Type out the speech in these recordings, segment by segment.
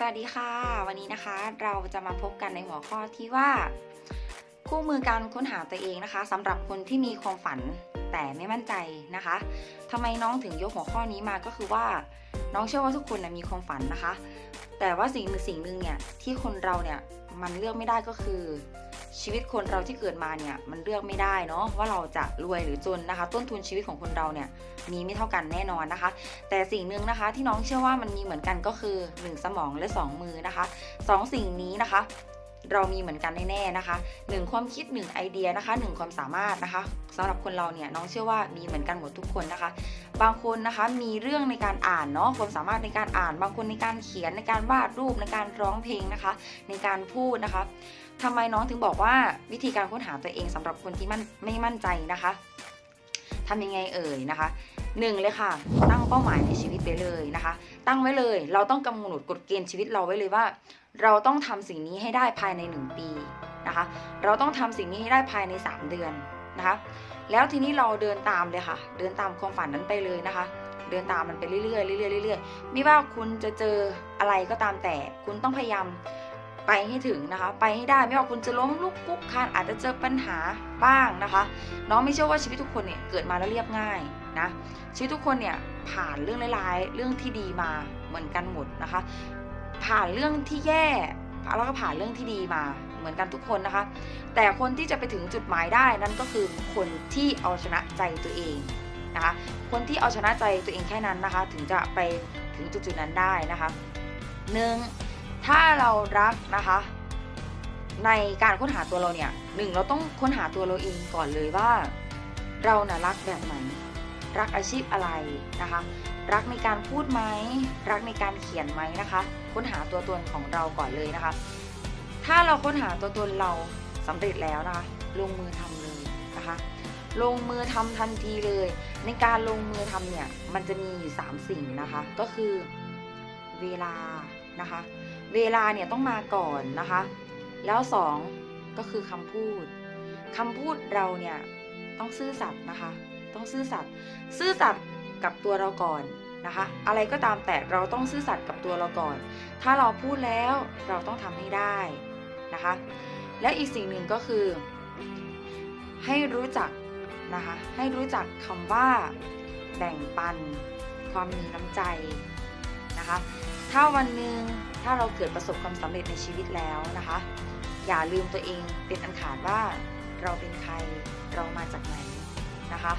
สวัสดีค่ะ วันนี้นะคะเราจะมาพบกันในหัวข้อที่ว่า คู่มือการค้นหาตัวเองนะคะสำหรับคนที่มีความฝันแต่ไม่มั่นใจนะคะทำไมน้องถึงยกหัวข้อนี้มาก็คือว่า น้องเชื่อว่าทุกคนนะมีความฝันนะคะ แต่ว่าสิ่งหนึ่งสิ่งหนึ่งเนี่ยที่คนเราเนี่ยมันเลือกไม่ได้ก็คือ ชีวิตคนเราที่เกิดมาเนี่ยมันเลือกไม่ได้เนาะว่าเราจะรวยหรือจนนะคะ ต้นทุนชีวิตของคนเราเนี่ยมีไม่เท่ากันแน่นอนนะคะ แต่สิ่งหนึ่งนะคะที่น้องเชื่อว่ามันมีเหมือนกันก็คือ 1 สมองและ 2 มือนะคะสองสิ่งนี้นะคะ เรามีเหมือนกันแน่ๆนะคะ 1 ความคิด 1 ไอเดียนะคะ 1 ความสามารถนะคะสำหรับคนเราเนี่ยน้องเชื่อว่ามีเหมือนกันหมดทุกคนนะคะ บางคนนะคะมีเรื่องในการอ่านเนาะความสามารถในการอ่าน บางคนในการเขียนในการวาดรูปในการร้องเพลงนะคะ ในการพูดนะคะ ทำไมน้องถึงบอกว่าวิธีการค้นหาตัวเองสำหรับคนที่มั่นไม่มั่นใจนะคะทำยังไงเอ่ยนะคะหนึ่งเลยค่ะ ตั้งเป้าหมายในชีวิตไปเลยนะคะ ตั้งไว้เลย เราต้องกำหนดกฎเกณฑ์ชีวิตเราไว้เลยว่า เราต้องทำสิ่งนี้ให้ได้ภายใน 1 ปีนะคะ เราต้องทำสิ่งนี้ให้ได้ภายใน 3 เดือนนะคะ แล้วทีนี้เราเดินตามเลยค่ะ เดินตามความฝันนั้นไปเลยนะคะ เดินตามมันไปเรื่อยๆเรื่อยๆเรื่อยๆไม่ว่าคุณจะเจออะไรก็ตามแต่ คุณต้องพยายาม ไปให้ถึงนะคะ ไปให้ได้ไม่ว่าคุณจะล้มลุกคลุกคานอาจจะเจอปัญหาบ้างนะคะ น้องไม่เชื่อว่าชีวิตทุกคนเนี่ยเกิดมาแล้วเรียบง่ายนะชีวิตทุกคนเนี่ยผ่านเรื่องร้ายๆเรื่องที่ดีมาเหมือนกันหมดนะคะ ผ่านเรื่องที่แย่แล้วก็ผ่านเรื่องที่ดีมาเหมือนกันทุกคนนะคะ แต่คนที่จะไปถึงจุดหมายได้นั่นก็คือคนที่เอาชนะใจตัวเองนะคะคนที่เอาชนะใจตัวเองแค่นั้นนะคะ ถึงจะไปถึงจุดๆนั้นได้นะคะหนึ่ง ถ้าเรารักนะคะ ในการค้นหาตัวเราเนี่ยหนึ่งเราต้องค้นหาตัวเราเองก่อนเลยว่า เราน่ะรักแบบไหนรักอาชีพอะไรนะคะ รักในการพูดไหมรักในการเขียนไหมนะคะ ค้นหาตัวตนของเราก่อนเลยนะคะ ถ้าเราค้นหาตัวตนเราสำเร็จแล้วนะคะ ลงมือทำเลยนะคะ ลงมือทำทันทีเลย ในการลงมือทำเนี่ยมันจะมีอยู่3สิ่งนะคะ ก็คือเวลานะคะ เวลาเนี่ยต้องมาก่อนนะคะ แล้ว2ก็คือคำพูดคำพูดเราเนี่ยต้องซื่อสัตย์นะคะ ต้องซื่อสัตย์ซื่อสัตย์กับตัวเราก่อนนะคะ อะไรก็ตามแต่เราต้องซื่อสัตย์กับตัวเราก่อน ถ้าเราพูดแล้วเราต้องทำให้ได้นะคะ และอีกสิ่งหนึ่งก็คือ ให้รู้จักนะคะ ให้รู้จักคำว่าแบ่งปันความมีน้ำใจนะคะ ถ้าวันหนึ่ง ถ้าเราเกิดประสบความสำเร็จในชีวิตแล้วนะคะ อย่าลืมตัวเองเป็นอันขาดว่าเราเป็นใครเรามาจากไหนนะคะ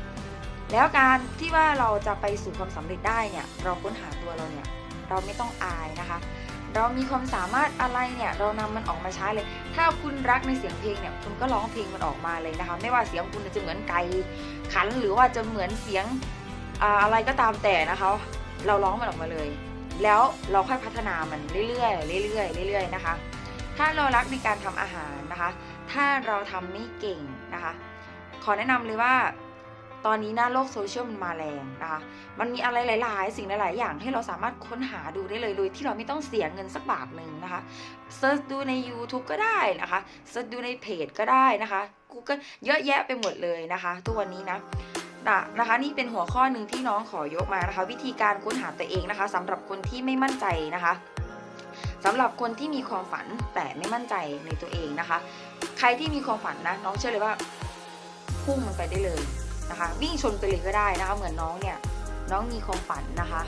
แล้วการที่ว่าเราจะไปสู่ความสำเร็จได้เนี่ยเราค้นหาตัวเราเนี่ยเราไม่ต้องอายนะคะ เรามีความสามารถอะไรเนี่ยเรานำมันออกมาใช้เลย ถ้าคุณรักในเสียงเพลงเนี่ยคุณก็ร้องเพลงมันออกมาเลยนะคะ ไม่ว่าเสียงคุณจะเหมือนไก่ขันหรือว่าจะเหมือนเสียงอ่าอะไรก็ตามแต่นะคะ เราร้องมันออกมาเลย แล้วเราค่อยพัฒนามันเรื่อยๆเรื่อยๆเรื่อยๆนะคะ ถ้าเรารักในการทำอาหารนะคะ ถ้าเราทำไม่เก่งนะคะ ขอแนะนำเลยว่าตอนนี้หน้าโลกโซเชียลมันมาแรงนะคะ มันมีอะไรหลาย ๆ สิ่งหลาย ๆ อย่างให้เราสามารถค้นหาดูได้เลยโดยที่เราไม่ต้องเสียเงินสักบาทหนึ่งนะคะเซิร์ชดูใน YouTube ก็ได้นะคะเซิร์ชดูในเพจก็ได้นะคะ Google เยอะแยะไปหมดเลยนะคะ ทุกวันนี้นะ นะนะคะนี่เป็นหัวข้อหนึ่งที่น้องขอยกมานะคะ วิธีการค้นหาตัวเองนะคะสำหรับคนที่ไม่มั่นใจนะคะสำหรับคนที่มีความฝันแต่ไม่มั่นใจในตัวเองนะคะ ใครที่มีความฝันนะ น้องเชื่อเลยว่าพุ่งมันไปได้เลยนะคะ วิ่งชนไปเลยก็ได้นะคะ เหมือนน้องเนี่ยน้องมีความฝันนะคะ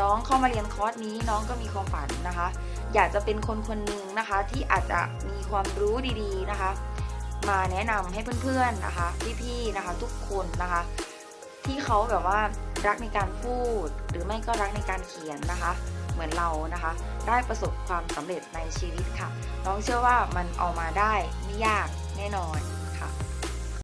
น้องเข้ามาเรียนคอร์สนี้น้องก็มีความฝันนะคะ อยากจะเป็นคนคนหนึ่งนะคะ ที่อาจจะมีความรู้ดี ๆนะคะ มาแนะนำให้เพื่อนๆนะคะ พี่ๆนะคะ ทุกคนนะคะ ที่เขาแบบว่ารักในการพูด หรือไม่ก็รักในการเขียนนะคะ เหมือนเรานะคะ ได้ประสบความสำเร็จในชีวิตค่ะ น้องเชื่อว่ามันออกมาได้ไม่ยากแน่นอน